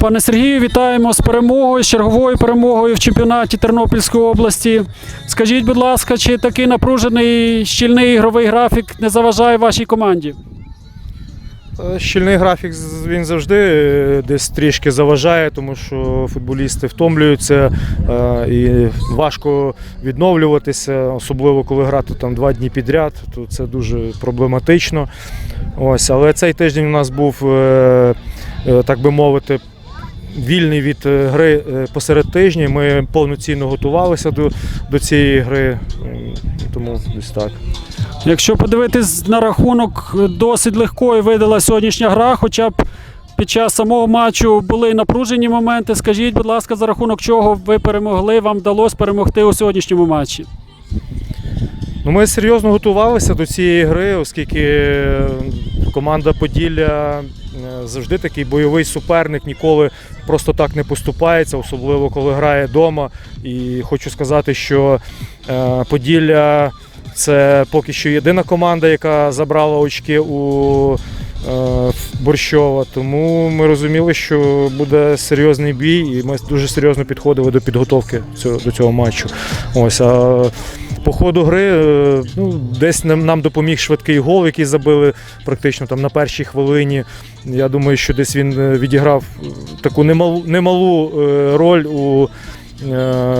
Пане Сергію, вітаємо з перемогою, з черговою перемогою в чемпіонаті Тернопільської області. Скажіть, будь ласка, чи такий напружений щільний ігровий графік не заважає вашій команді? Е, Щільний графік він завжди е, десь трішки заважає, тому що футболісти втомлюються е, і важко відновлюватися, особливо коли грати там два дні підряд, то це дуже проблематично. Ось, але цей тиждень у нас був, так би мовити, вільний від е, гри е, посеред тижня. Ми повноцінно готувалися до, до цієї гри, тому десь так. Якщо подивитись на рахунок, досить легкою видала сьогоднішня гра, хоча б під час самого матчу були напружені моменти. Скажіть, будь ласка, за рахунок чого ви перемогли, вам вдалося перемогти у сьогоднішньому матчі? Ну, ми серйозно готувалися до цієї гри, оскільки е, команда Поділля е, завжди такий бойовий суперник, ніколи просто так не поступається, особливо коли грає вдома. І хочу сказати, що е, Поділля це поки що єдина команда, яка забрала очки у е, Борщова. Тому ми розуміли, що буде серйозний бій, і ми дуже серйозно підходили до підготовки до цього матчу. Ось, по ходу гри е, ну, десь нам, допоміг швидкий гол, який забили практично там на першій хвилині. Я думаю, що десь він е, відіграв е, таку немалу, немалу роль у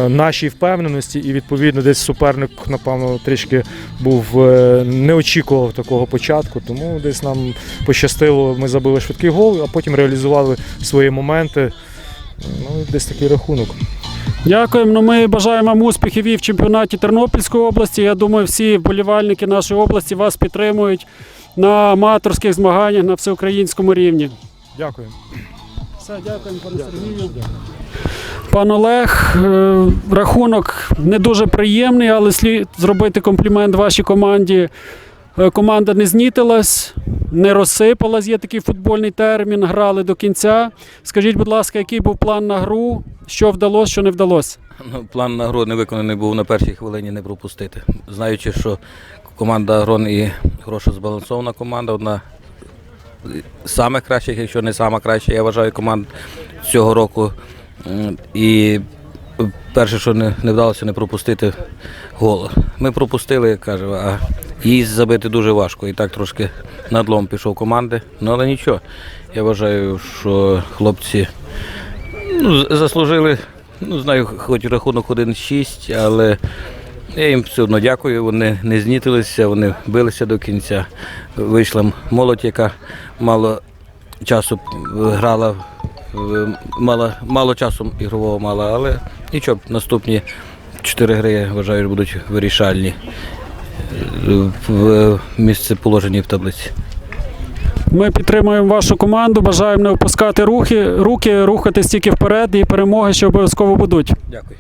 нашій впевненості, і відповідно десь суперник, напевно, трішки був не очікував такого початку. Тому десь нам пощастило, ми забили швидкий гол, а потім реалізували свої моменти. Ну, десь такий рахунок. Дякуємо. Ну, ми бажаємо вам успіхів і в чемпіонаті Тернопільської області. Я думаю, всі вболівальники нашої області вас підтримують на аматорських змаганнях на всеукраїнському рівні. Дякую. Все, дякуємо, пане Сергію. Пан Олег, е, рахунок не дуже приємний, але слід зробити комплімент вашій команді. Е, Команда не знітилась, не розсипалась, є такий футбольний термін, грали до кінця. Скажіть, будь ласка, який був план на гру, що вдалося, що не вдалося? Ну, план на гру не виконаний був на першій хвилині не пропустити. Знаючи, що команда Грон і хорошо збалансована команда, одна з самих кращих, якщо не сама краща, я вважаю команд цього року. І перше, що не, не вдалося, не пропустити гол. Ми пропустили, як кажу, а її забити дуже важко. І так трошки надлом пішов команди. Ну але нічого. Я вважаю, що хлопці ну, заслужили Ну, знаю, хоч рахунок 1-6, але я їм все одно дякую. Вони не знітилися, вони билися до кінця. Вийшла молодь, яка мало часу грала, е, мало, мало часу ігрового мала, але нічого, наступні чотири гри, я вважаю, будуть вирішальні е, в місце положені в таблиці. Ми підтримуємо вашу команду, бажаємо не опускати рухи, руки, рухатись тільки вперед і перемоги ще обов'язково будуть. Дякую.